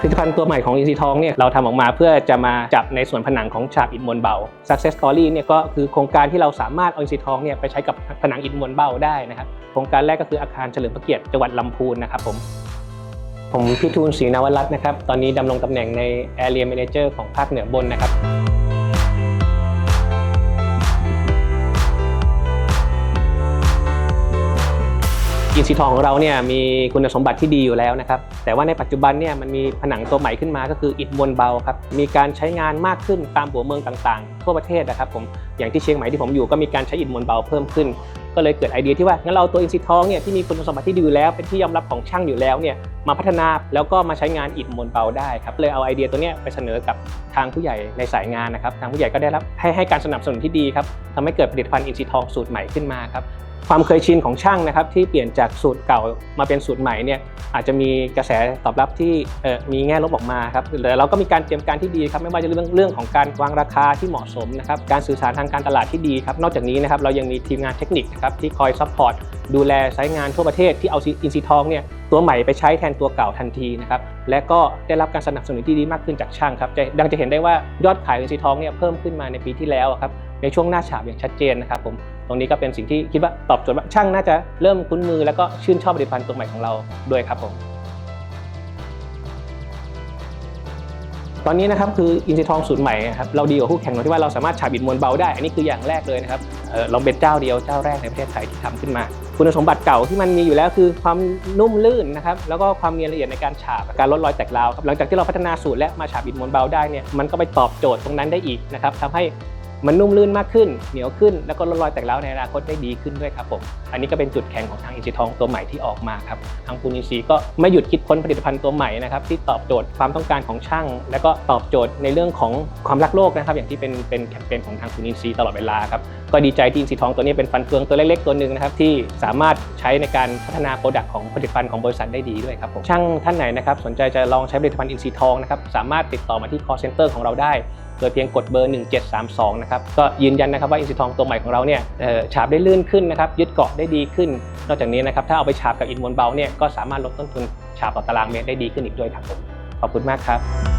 ผลิตภัณฑ์ตัวใหม่ของอินซีทองเนี่ยเราทำออกมาเพื่อจะมาจับในส่วนผนังของฉาบอิฐมวลเบา Success Story เนี่ยก็คือโครงการที่เราสามารถเอาอินซีทองเนี่ยไปใช้กับผนังอิฐมวลเบาได้นะครับโครงการแรกก็คืออาคารเฉลิมพระเกียรติจังหวัดลำพูนนะครับผมผมพิทูลศรีนวรัตน์นะครับ ตอนนี้ดำรงตำแหน่งใน Area Manager ของภาคเหนือบนนะครับ อินซีทองของเราเนี่ยมีคุณสมบัติที่ดีอยู่แล้วนะครับ แต่ว่าในปัจจุบันเนี่ยมันมีผนังตัวใหม่ขึ้นมาก็คืออิฐมวลเบาครับ มีการใช้งานมากขึ้นตามหัวเมืองต่างๆ ทั่วประเทศนะครับผมอย่างที่เชียงใหม่ที่ผมอยู่ก็มีการใช้อิฐมวลเบาเพิ่มขึ้น ก็เลยเกิดไอเดียที่ว่างั้นเราตัวอินซีทองเนี่ยที่มีคุณสมบัติที่ดีอยู่แล้วเป็นที่ยอมรับของช่างอยู่แล้วเนี่ยมาพัฒนาแล้วก็มาใช้งานอิฐมวลเบาได้ครับเลยเอาไอเดียตัวเนี้ยไปเสนอกับทางผู้ใหญ่ในสายงานนะครับทางผู้ใหญ่ก็ได้รับให้ให้การสนับสนุนที่ดีครับทำให้เกิดผลิตภัณฑ์อินซีทองสูตรใหม่ขึ้นมาครับ ความเคยชินของช่างนะครับที่เปลี่ยนจากสูตรเก่ามาเป็นสูตรใหม่เนี่ยอาจจะมีกระแสตอบรับที่มีแง่ลบออกมาครับแต่เราก็มีการเตรียมการที่ดีครับไม่ว่าจะเรื่องเรื่องของการวางราคาที่เหมาะสมนะครับการสื่อสารทางการตลาดที่ดีครับนอกจากนี้นะครับเรายังมีทีมงานเทคนิคนะครับที่คอยซัพพอร์ตดูแลใช้งานทั่วประเทศที่เอาอินซีทองเนี่ย ตัวใหม่ไปใช้แทนตัวเก่าทันทีนะครับและก็ได้รับการสนับสนุนที่ดีมากขึ้นจากช่างครับดังจะเห็นได้ว่ายอดขายอินซีทองเนี่ยเพิ่มขึ้นมาในปีที่แล้วครับในช่วงหน้าฉาบอย่างชัดเจนนะครับผมตรงนี้ก็เป็นสิ่งที่คิดว่าตอบโจทย์ว่าช่างน่าจะเริ่มคุ้นมือ แล้วก็ชื่นชอบผลิตภัณฑ์ตัวใหม่ของเราด้วยครับผมตอนนี้นะครับคืออินซีทองสูตรใหม่ครับเราดีกว่าคู่แข่งตรงที่ว่าเราสามารถฉาบอิฐมวลเบาได้ อันนี้คืออย่างแรกเลยนะครับเอ่อเราเป็นเจ้าเดียวเจ้าแรกในประเทศไทยที่ทำขึ้นมา คุณสมบัติเก่าที่มันมีอยู่แล้วคือความนุ่มลื่นนะครับแล้วก็ความเนียนละเอียดในการฉาบการลดรอยแตกราวครับหลังจากที่เราพัฒนาสูตรและมาฉาบอิฐมวลเบาได้เนี่ยมันก็ไปตอบโจทย์ตรงนั้นได้อีกนะครับทำให้ มันนุ่มลื่นมากขึ้น เหนียวขึ้น แล้วก็ลดรอยแตกร้าวในอนาคตได้ดีขึ้นด้วยครับผม อันนี้ก็เป็นจุดแข็งของทางอินซีทองตัวใหม่ที่ออกมาครับทางปูนิซีก็ไม่หยุดคิดค้นผลิตภัณฑ์ตัวใหม่นะครับที่ตอบโจทย์ความต้องการของช่าง แล้วก็ตอบโจทย์ในเรื่องของความรักโลกนะครับ อย่างที่เป็นเป็นแคมเปญของทางปูนิซีตลอดเวลาครับก็ดีใจที่อินซีทองตัวนี้เป็นฟันเฟืองตัวเล็กๆตัวหนึ่งนะครับที่สามารถใช้ในการพัฒนาโปรดักต์ของผลิตภัณฑ์ของบริษัทได้ดีด้วยครับผมช่างท่านไหนนะครับสนใจจะลองใช้ผลิตภัณฑ์อินซีทองนะครับสามารถติดต่อมาที่ call center ของเราได้ โดยเพียงกดเบอร์ 1732 นะครับ ก็ยืนยันนะครับว่าอินซีทองตัวใหม่ของเราเนี่ยฉาบได้ลื่นขึ้นนะครับ ยึดเกาะได้ดีขึ้น นอกจากนี้นะครับ ถ้าเอาไปฉาบกับอินมวลเบาเนี่ย ก็สามารถลดต้นทุนฉาบต่อตารางเมตรได้ดีขึ้นอีกด้วยครับผม ขอบคุณมากครับ